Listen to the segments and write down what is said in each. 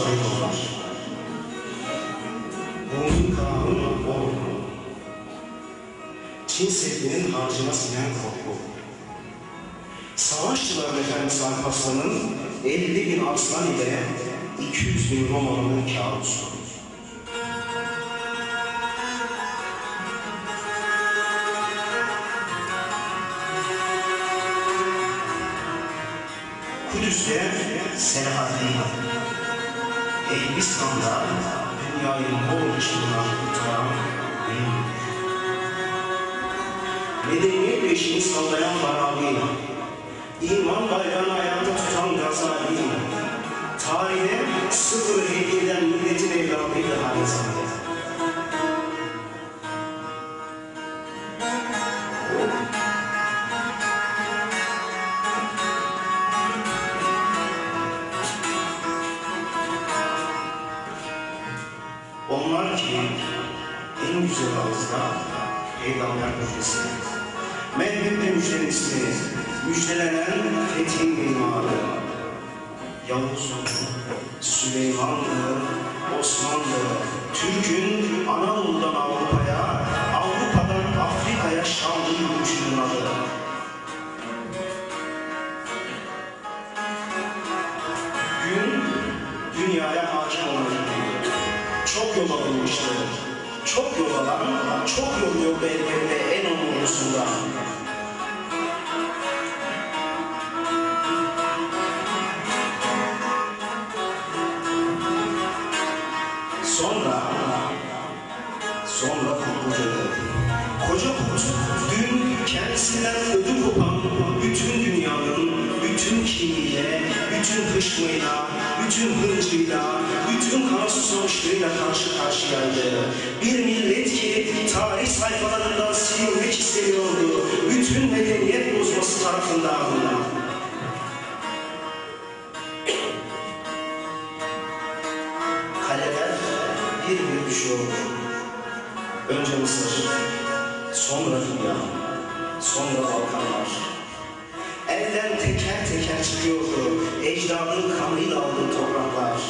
savaşları yollar. Mumin Kağan'ın oğlu. Çin Seddi'nin harcına sinen korku. Savaşçılar Efendisi Alparslan'ın 50 bin aslan ile 200 bin Romalı'nın kabusu. Kudüs'te Selahaddin Elbistan'da dünyayı Moğol ışığından kurtaran büyük. Medeniyet beşiğini sallayan Barabi, iman bayrağını ayakta tutan Gazali, tarihe sıfır hediyeden milletin evladıydı Harizade. Onlar en güzel ağızda peygamber müjdesi. Mehmet'le müjdelisi, müjdelenen fethin mimarı. Yavuz, Süleymanlı, Osmanlı, Türk'ün Anadolu'dan Avrupa'ya, Avrupa'dan Afrika'ya şanlı yürüyüşünün adı. Gün dünyaya hakim olmalıydı. Çok yol alınmıştı. Çok yol alan, çok yol yolda elbette en onurlusunda. Sonra, sonra kurtulacaktı. Koca kurt, dün kendisinden ödü kopan bütün dünyanın, bütün kiniyle, bütün hışmıyla, bütün hıncıyla, bütün kan susamışlığıyla karşı karşıyaydı. Bir millet ki tarih sayfalarından silinmek isteniyordu. Bütün medeniyet bozması tarafından. Kaleler bir bir düşüyordu. Önce Mısır, sonra Dünya, sonra Balkanlar. Elden teker teker çıkıyordu, ecdadın kanıyla aldığı topraklar.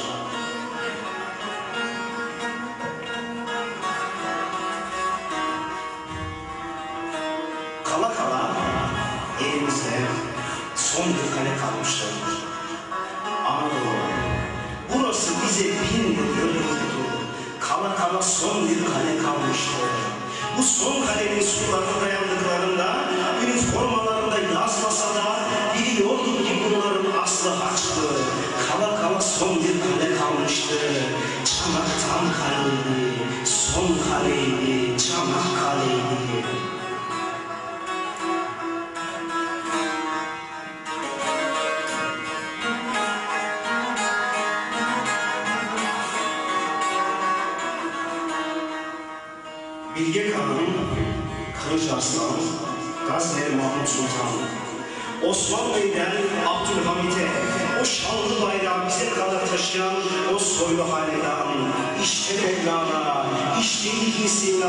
Kala kala elimizde son bir kale kalmıştı. Anadolu. Burası bize bin yıl yönetiyordu. Kala kala son bir kale kalmıştı. Bu son kalenin surlarına dayandıklarında üniformalarında yazmasa da biliyorduk ki bunların aslı haçtı. Kala kala son bir kale kalmıştı. Çanaktan kaleydi, son kaleydi, çanak kaleydi. Bilge Kağan, Kılıç Arslan, Gazneli Mahmut Sultan, Osman Bey'den Abdülhamit'e, o şanlı bayrağı bize kadar taşıyan o soylu hanedan, işte Mevlana, işte İbn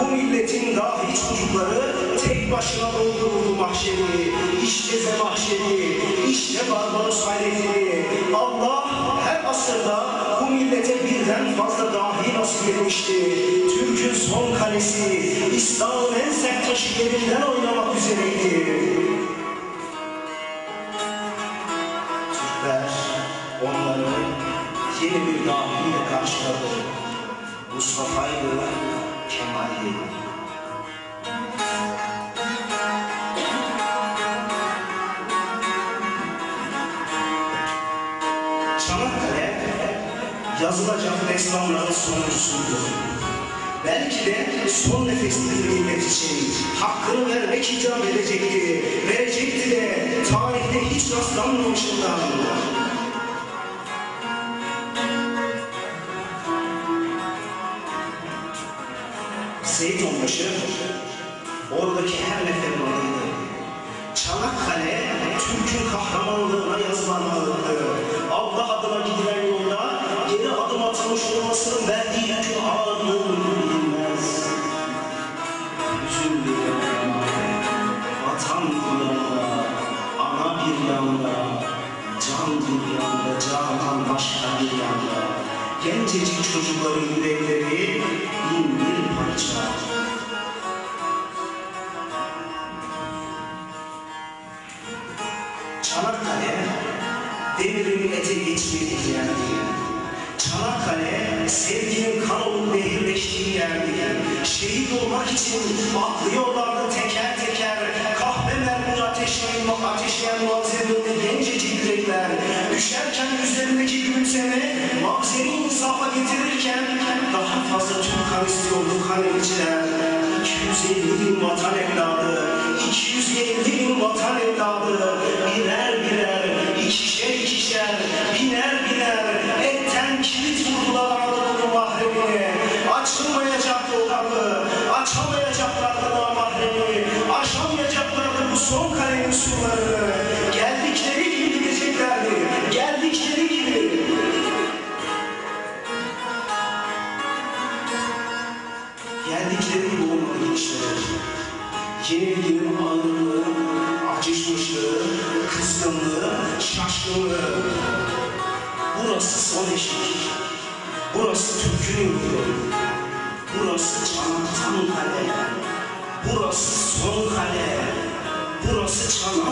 bu milletin dahi çocukları tek başına dolduruldu mahşeri, işte zemahşeri, işte Barbaros hayretini, Allah her asırda bu millete birden fazla dahi nasip etmişti. Türk'ün son kalesi, İslam'ın en sert taşı yerinden oynamak üzereydi. Yazılacak destanların sonuncusuydu. Belki de son nefesli bir millet için hakkını vermek icap edecekti. Verecekti de tarihte hiç rastlanmamışından. Seyit Onbaşı oradaki her adıydı. Çanakkale Türk'ün kahramanlığına yazılan adıdır. Yana, can Canan bir yanda, Canan başka bir yanda. Gencecik çocukların yürekleri bin bir parça. Çanakkale demirin ete geçmediği yerdi. Çanakkale sevginin kan olup nehirleştiği yerdi. Şehit olmak için atlıyorlardı teker ateşleyen, ateşleyen malzemeli gencecik yürekler. Düşerken üzerindeki gülümseme mavzeri insafa getirirken daha fazla Türk kan istiyordu kanepçiler. 250 bin vatan evladı, 250 bin vatan evladı birer son kalenin surlarını. Geldikleri gibi gideceklerdi, geldikleri gibi. Geldikleri gibi olmalı gençler. Yenilginin ağırlığı, acışmışlığı, kızgınlığı, şaşkınlığı. Burası son eşik. Burası Türk'ün yurdu. Burası Çanakkale kale. Burası son kale. Burası Çanakkale.